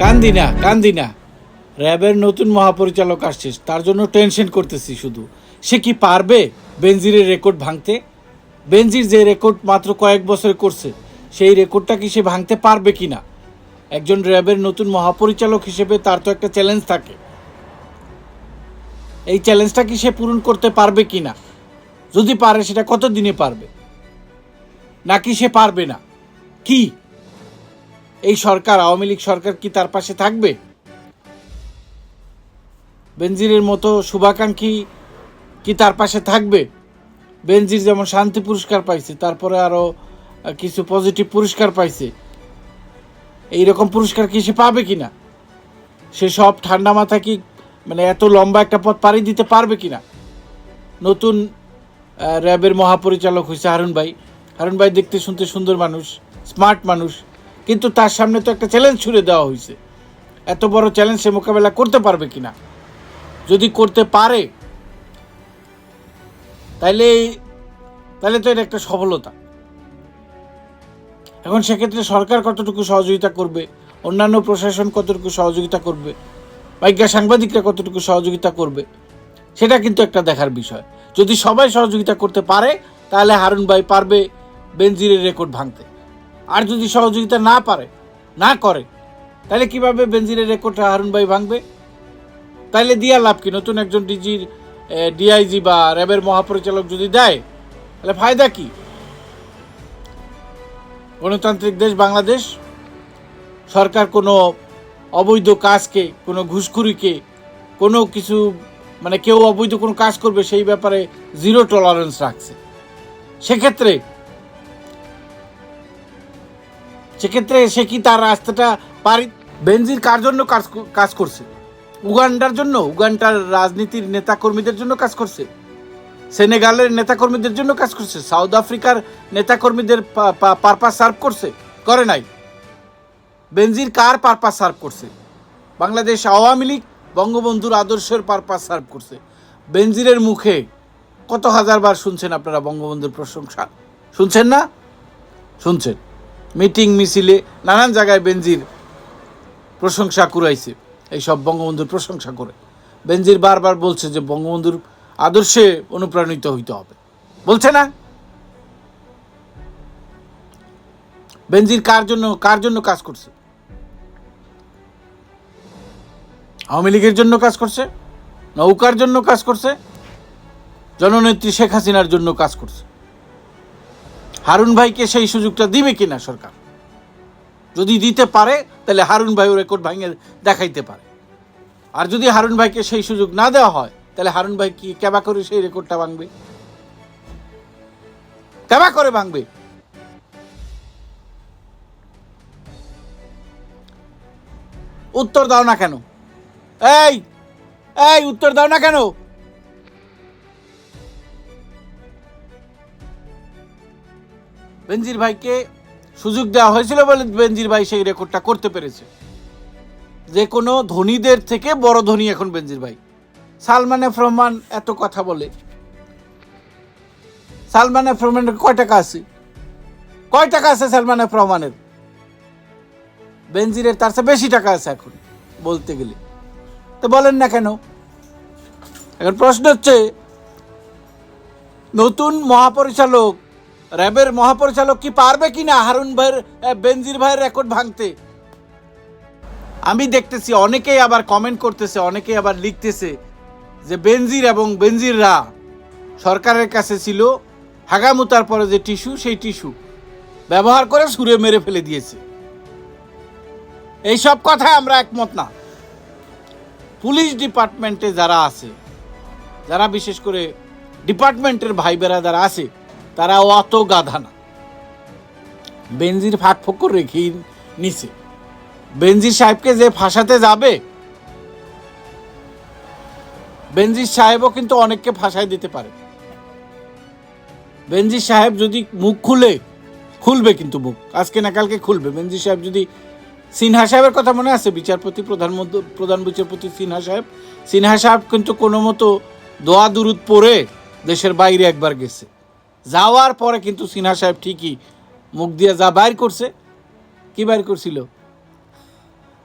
কান্দি না কান্দি না র্যাবের নতুন মহাপরিচালক আসছে তার জন্য টেনশন করতেছি শুধু। সে কি পারবে বেনজিরের রেকর্ড ভাঙতে? বেনজির যে রেকর্ড মাত্র কয়েক বছরে করছে, সেই রেকর্ডটা কি সে ভাঙতে পারবে কি না একজন র্যাবের নতুন মহাপরিচালক হিসেবে তার তো একটা চ্যালেঞ্জ থাকে। এই চ্যালেঞ্জটা কি সে পূরণ করতে পারবে কি না যদি পারে, সেটা কত দিনে পারবে? নাকি সে পারবে না? কি এই সরকার, আওয়ামী লীগ সরকার কি তার পাশে থাকবে? বেনজিরের মতো শুভাকাঙ্ক্ষী কি তার পাশে থাকবে? বেনজির যেমন শান্তি পুরস্কার পাইছে, তারপরে আরও কিছু পজিটিভ পুরস্কার পাইছে। এই রকম পুরস্কার কি সে পাবে কি না সে সব ঠান্ডা মাথা কি মানে এত লম্বা একটা পথ পাড়ি দিতে পারবে কি না নতুন র্যাবের মহাপরিচালক হয়েছে হারুন ভাই। হারুন ভাই দেখতে শুনতে সুন্দর মানুষ স্মার্ট মানুষ। কিন্তু তার সামনে তো একটা চ্যালেঞ্জ ছুড়ে দেওয়া হয়েছে। এত বড় চ্যালেঞ্জ সে মোকাবেলা করতে পারবে কিনা? যদি করতে পারে, তাইলে তাহলে তো এটা একটা সফলতা। এখন সেক্ষেত্রে সরকার কতটুকু সহযোগিতা করবে? অন্যান্য প্রশাসন কতটুকু সহযোগিতা করবে? বাইজ্ঞা সাংবাদিকরা কতটুকু সহযোগিতা করবে? সেটা কিন্তু একটা দেখার বিষয়। যদি সবাই সহযোগিতা করতে পারে, তাহলে হারুন ভাই পারবে বেনজিরের রেকর্ড ভাঙতে। আর যদি সহযোগিতা না পারে, না করে, তাহলে কীভাবে বেনজিরের রেকর্ডটা হারুন ভাই ভাঙবে? তাইলে দিয়া লাভ কি? নতুন একজন ডিজির ডিআইজি বা র্যাবের মহাপরিচালক যদি দেয়, তাহলে ফায়দা কি? গণতান্ত্রিক দেশ বাংলাদেশ, সরকার কোনো অবৈধ কাজকে, কোনো ঘুষখুরিকে, কোনো কিছু মানে কেউ অবৈধ কোনো কাজ করবে, সেই ব্যাপারে জিরো টলারেন্স রাখছে। সেক্ষেত্রে সেক্ষেত্রে সে কি তার রাস্তাটা পারি বেনজির কার জন্য কাজ কাজ করছে? উগান্ডার জন্য? উগান্ডার রাজনীতির নেতাকর্মীদের জন্য কাজ করছে? সেনেগালের নেতাকর্মীদের জন্য কাজ করছে? সাউথ আফ্রিকার নেতাকর্মীদের পারপাস সার্ভ করছে? করে নাই। বেনজির কার পারপাস সার্ভ করছে? বাংলাদেশ আওয়ামী লীগ বঙ্গবন্ধুর আদর্শের পারপাস সার্ভ করছে। বেনজিরের মুখে কত হাজার বার শুনছেন আপনারা বঙ্গবন্ধুর প্রশংসা? শুনছেন না? শুনছেন। মিটিং মিছিলে নানান জায়গায় বেনজির প্রশংসা কুড়াইছে। এইসব বঙ্গবন্ধুর প্রশংসা করে। বেনজির বারবার বলছে যে বঙ্গবন্ধুর আদর্শে অনুপ্রাণিত হইতে হবে। বলছে না? বেনজির কার জন্য কার জন্য কাজ করছে? আওয়ামী লীগের জন্য কাজ করছে? নৌকার জন্য কাজ করছে? জননেত্রী শেখ হাসিনার জন্য কাজ করছে? হারুন ভাইকে সেই সুযোগটা দিবে কিনা সরকার? যদি দিতে পারে, তাহলে হারুন ভাইও রেকর্ড ভাঙে দেখাইতে পারে। আর যদি হারুন ভাইকে সেই সুযোগ না দেওয়া হয়, তাহলে হারুন ভাই কি কেবা করে সেই রেকর্ডটা ভাঙবে? কেবা করে ভাঙবে? উত্তর দাও না কেন? এই এই, উত্তর দাও না কেন? বেনজির ভাইকে সুযোগ দেওয়া হয়েছিল বলে বেনজির ভাই সেই রেকর্ডটা করতে পেরেছে। যে কোনো ধনীদের থেকে বড় ধনী এখন বেনজির ভাই। সালমান এফ রহমান এত কথা বলে। সালমান এফ রহমানের কয় টাকা আছে? কয় টাকা আছে সালমান এফ রহমানের? বেনজিরের তার চেয়ে বেশি টাকা আছে এখন, বলতে গেলে। তো বলেন না কেন? এখন প্রশ্ন হচ্ছে, নতুন মহাপরিচালক র্যাবের মহাপরিচালক কি পারবে কি না? হারুন ভাইয়ের বেনজির ভাইয়ের রেকর্ড ভাঙতে। আমি দেখতেছি, অনেকেই আবার কমেন্ট করতেছে, অনেকেই আবার লিখতেছে যে বেনজির এবং বেনজিররা সরকারের কাছে ছিল, হাগামুতার পরে যে টিস্যু, সেই টিস্যু ব্যবহার করে সুরে মেরে ফেলে দিয়েছে। এইসব কথায় আমরা একমত না। পুলিশ ডিপার্টমেন্টে যারা আছে, যারা বিশেষ করে ডিপার্টমেন্টের ভাই যারা আছে তারা অত গাধা না। বেনজির ফাঁক ফোকর রেখেই নিছে। বেনজির সাহেবকে যে ফাঁসাতে যাবে, বেনজির সাহেবও কিন্তু অনেককে ফাঁসায় দিতে পারে। বেনজির সাহেব যদি মুখ খুলে, খুলবে কিন্তু মুখ। আজকে না কালকে খুলবে। বেনজির সাহেব যদি সিনহা সাহেবের কথা মনে আছে? বিচারপতি প্রধানমন্ত্রী প্রধান বিচারপতি সিনহা সাহেব। সিনহা সাহেব কিন্তু কোনো মতো দোয়া দুরুদ পরে দেশের বাইরে একবার গেছে। যাওয়ার পরে কিন্তু সিনহা সাহেব ঠিকই মুখ দিয়ে যা বাইর করছে, কি বাইর করছিল?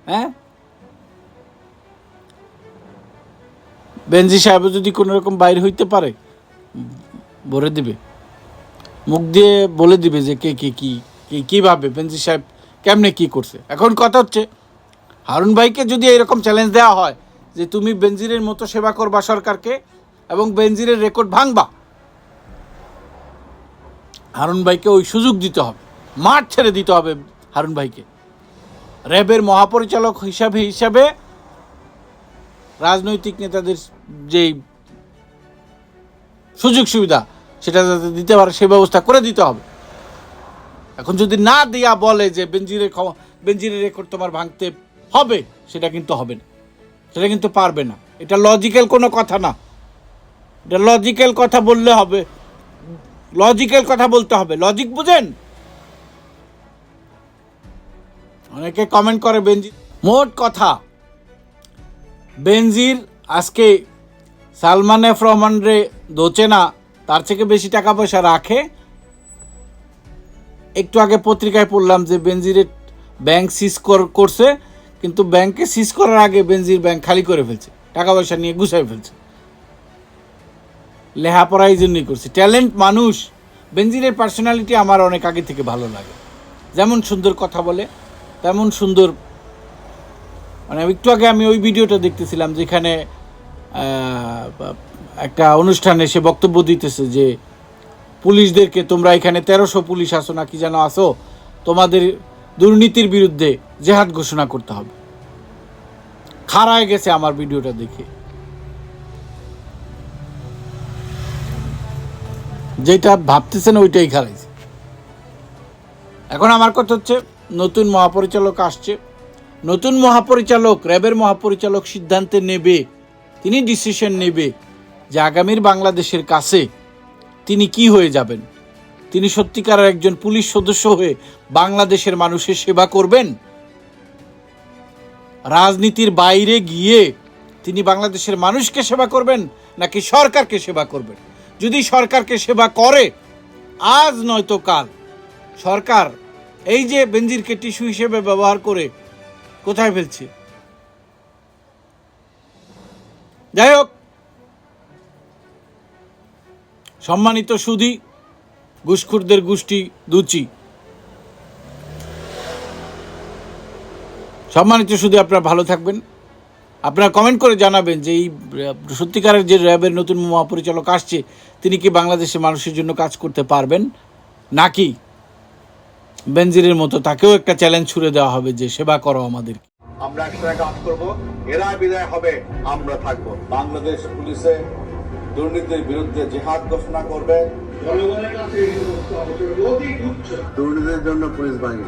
হ্যাঁ? বেনজি সাহেব যদি কোনো রকম বাইরে হইতে পারে ভরে দিবে। মুখ দিয়ে বলে দিবে যে কে কে, কি কীভাবে, বেনজি সাহেব কেমনে কি করছে। এখন কথা হচ্ছে, হারুন ভাইকে যদি এরকম চ্যালেঞ্জ দেওয়া হয় যে তুমি বেনজিরের মতো সেবা করবা সরকারকে এবং বেনজিরের রেকর্ড ভাঙবা হারুন ভাইকে ওই সুযোগ দিতে হবে, মাঠ ছেড়ে দিতে হবে হারুন ভাইকে। র্যাবের মহাপরিচালক হিসাবে হিসাবে রাজনৈতিক নেতাদের যেই সুযোগ সুবিধা, সেটা যাতে দিতে পারে, সে ব্যবস্থা করে দিতে হবে। এখন যদি না দিয়া বলে যে বেঞ্জিরের বেঞ্জিরের রেকর্ড তোমার ভাঙতে হবে, সেটা কিন্তু হবে না। সেটা কিন্তু পারবে না। এটা লজিক্যাল কোনো কথা না। এটা লজিক্যাল কথা বললে হবে। লজিক্যাল কথা বলতে হবে। লজিক বুঝেন? অনেকে কমেন্ট করে বেঞ্জির মোট কথা, বেনজির আজকে সালমান এফ রহমান রে দোচে না, তার থেকে বেশি টাকা পয়সা রাখে। একটু আগে পত্রিকায় পড়লাম যে বেনজিরের ব্যাংক সিজ করছে, কিন্তু ব্যাংকে সিজ করার আগে বেনজির ব্যাংক খালি করে ফেলছে। টাকা পয়সা নিয়ে গুছাই ফেলছে। লেহাপড়া এই জন্যই করছি। ট্যালেন্ট মানুষ, বেনজিরের পার্সোনালিটি আমার অনেক আগে থেকে ভালো লাগে। যেমন সুন্দর কথা বলে, তেমন সুন্দর মানে একটু আগে আমি ওই ভিডিওটা দেখতেছিলাম যেখানে একটা অনুষ্ঠানে সে বক্তব্য দিতেছে যে, পুলিশদেরকে তোমরা এখানে তেরোশো পুলিশ আসো না কি যেন আসো তোমাদের দুর্নীতির বিরুদ্ধে জেহাদ ঘোষণা করতে হবে। খাড়ায় গেছে আমার ভিডিওটা দেখে। যেটা ভাবতেছেন ওইটাই খারাইছে। এখন আমার কথা হচ্ছে, নতুন মহাপরিচালক আসছে। নতুন মহাপরিচালক, র্যাবের মহাপরিচালক সিদ্ধান্তে নেবে, তিনি ডিসিশন নেবে যে আগামীর বাংলাদেশের কাছে তিনি কি হয়ে যাবেন। তিনি সত্যিকার একজন পুলিশ সদস্য হয়ে বাংলাদেশের মানুষের সেবা করবেন? রাজনীতির বাইরে গিয়ে তিনি বাংলাদেশের মানুষকে সেবা করবেন নাকি সরকারকে সেবা করবেন? যদি সরকারকে সেবা করে, আজ নয়তো কাল। সরকার এই যে বেঞ্জিরকে টিস্যু হিসেবে ব্যবহার করে কোথায় ফেলছে? যাই হোক, সম্মানিত সুধী, ঘুষখুরদের গোষ্ঠী দুচি। সম্মানিত শুধু আপনারা ভালো থাকবেন। আপনারা কমেন্ট করে জানাবেন যে এই সত্যিকারের যে র্যাবের নতুন মহাপরিচালক আসছে তিনি কি বাংলাদেশের মানুষের জন্য কাজ করতে পারবেন? নাকি বেনজিরের মতো তাকেও একটা চ্যালেঞ্জ ছুড়ে দেওয়া হবে যে সেবা করো আমাদের আমরা একসাথে কাজ করব এরা বিদায় হবে আমরা থাকব। বাংলাদেশ পুলিশে দুর্নীতির বিরুদ্ধে জেহাদ ঘোষণা করবে। দুর্নীতির জন্য পুলিশ বাহিনী।